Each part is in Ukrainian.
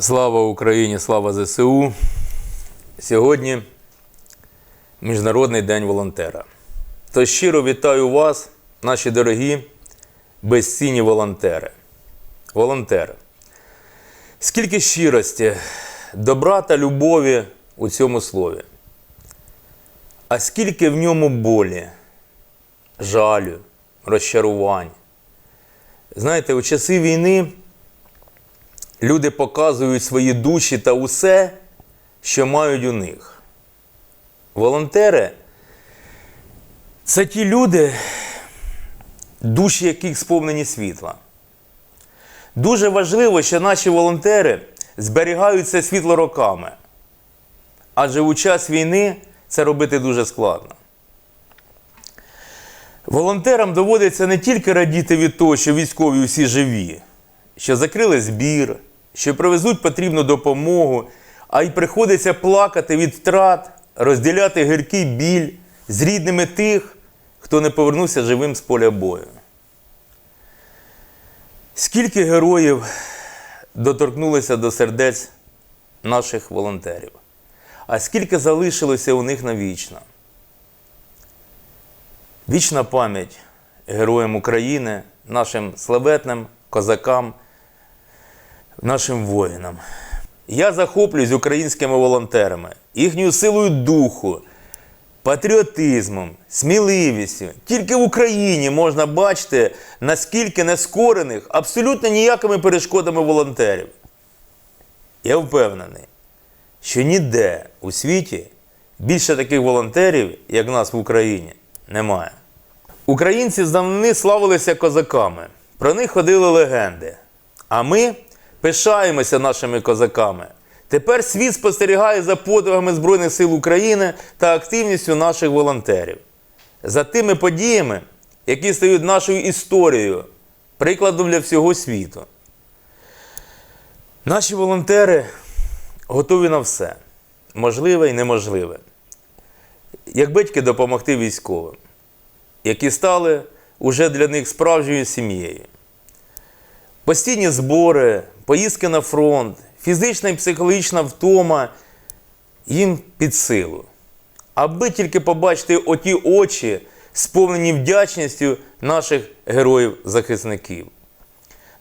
Слава Україні, слава ЗСУ. Сьогодні Міжнародний день волонтера. Тож щиро вітаю вас, наші дорогі безцінні волонтери. Волонтери. Скільки щирості, добра та любові у цьому слові. А скільки в ньому болі, жалю, розчарувань. Знаєте, у часи війни люди показують свої душі та усе, що мають у них. Волонтери це ті люди, душі яких сповнені світла. Дуже важливо, що наші волонтери зберігають це світло роками. Адже у час війни це робити дуже складно. Волонтерам доводиться не тільки радіти від того, що військові усі живі, що закрили збір, що привезуть потрібну допомогу, а й приходиться плакати від втрат, розділяти гіркий біль з рідними тих, хто не повернувся живим з поля бою. Скільки героїв доторкнулися до сердець наших волонтерів, а скільки залишилося у них навічно? Вічна пам'ять героям України, нашим славетним козакам, нашим воїнам. Я захоплююсь українськими волонтерами, їхньою силою духу, патріотизмом, сміливістю. Тільки в Україні можна бачити, наскільки нескорених абсолютно ніякими перешкодами волонтерів. Я впевнений, що ніде у світі більше таких волонтерів, як нас в Україні, немає. Українці з давнини славилися козаками. Про них ходили легенди. А ми пишаємося нашими козаками. Тепер світ спостерігає за подвигами Збройних сил України та активністю наших волонтерів. За тими подіями, які стають нашою історією, прикладом для всього світу. Наші волонтери готові на все, можливе і неможливе. Як батьки допомогти військовим, які стали уже для них справжньою сім'єю. Постійні збори, поїздки на фронт, фізична і психологічна втома їм під силу. Аби тільки побачити оті очі, сповнені вдячністю наших героїв-захисників.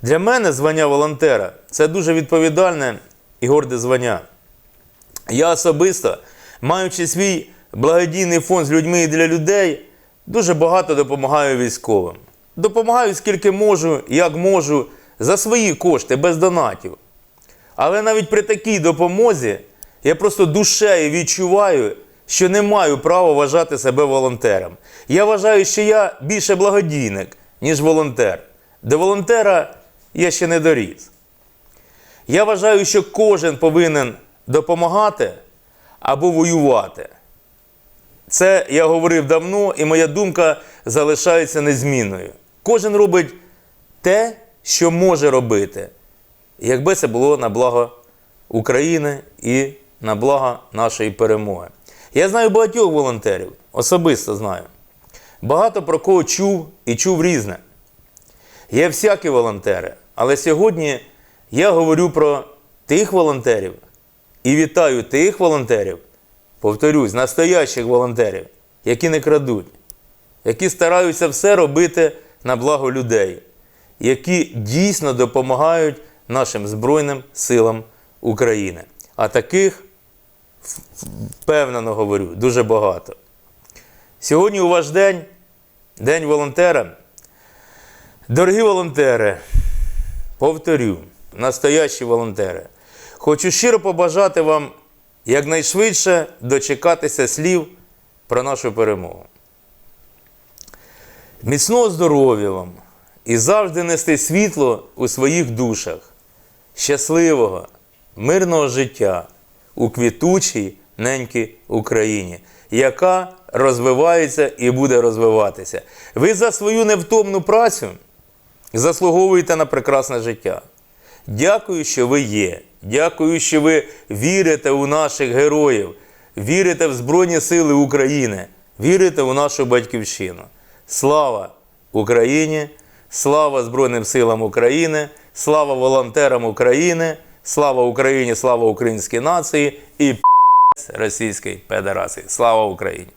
Для мене звання волонтера це дуже відповідальне і горде звання. Я особисто, маючи свій благодійний фонд з людьми і для людей, дуже багато допомагаю військовим. Допомагаю скільки можу, як можу, за свої кошти, без донатів. Але навіть при такій допомозі я просто душею відчуваю, що не маю права вважати себе волонтером. Я вважаю, що я більше благодійник, ніж волонтер. До волонтера я ще не доріс. Я вважаю, що кожен повинен допомагати або воювати. Це я говорив давно, і моя думка залишається незмінною. Кожен робить те, що може робити, якби це було на благо України і на благо нашої перемоги. Я знаю багатьох волонтерів, особисто знаю. Багато про кого чув і чув різне. Є всякі волонтери, але сьогодні я говорю про тих волонтерів і вітаю тих волонтерів, повторюсь, настоящих волонтерів, які не крадуть, які стараються все робити на благо людей, які дійсно допомагають нашим Збройним силам України. А таких, впевнено говорю, дуже багато. Сьогодні у ваш день, День волонтера. Дорогі волонтери, повторю, настоящі волонтери, хочу щиро побажати вам якнайшвидше дочекатися слів про нашу перемогу. Міцного здоров'я вам і завжди нести світло у своїх душах, щасливого, мирного життя у квітучій ненькій Україні, яка розвивається і буде розвиватися. Ви за свою невтомну працю заслуговуєте на прекрасне життя. Дякую, що ви є. Дякую, що ви вірите у наших героїв, вірите в Збройні Сили України, вірите у нашу батьківщину. Слава Україні! Слава Збройним силам України! Слава волонтерам України! Слава Україні, слава українській нації і п*** Російській Федерації. Слава Україні!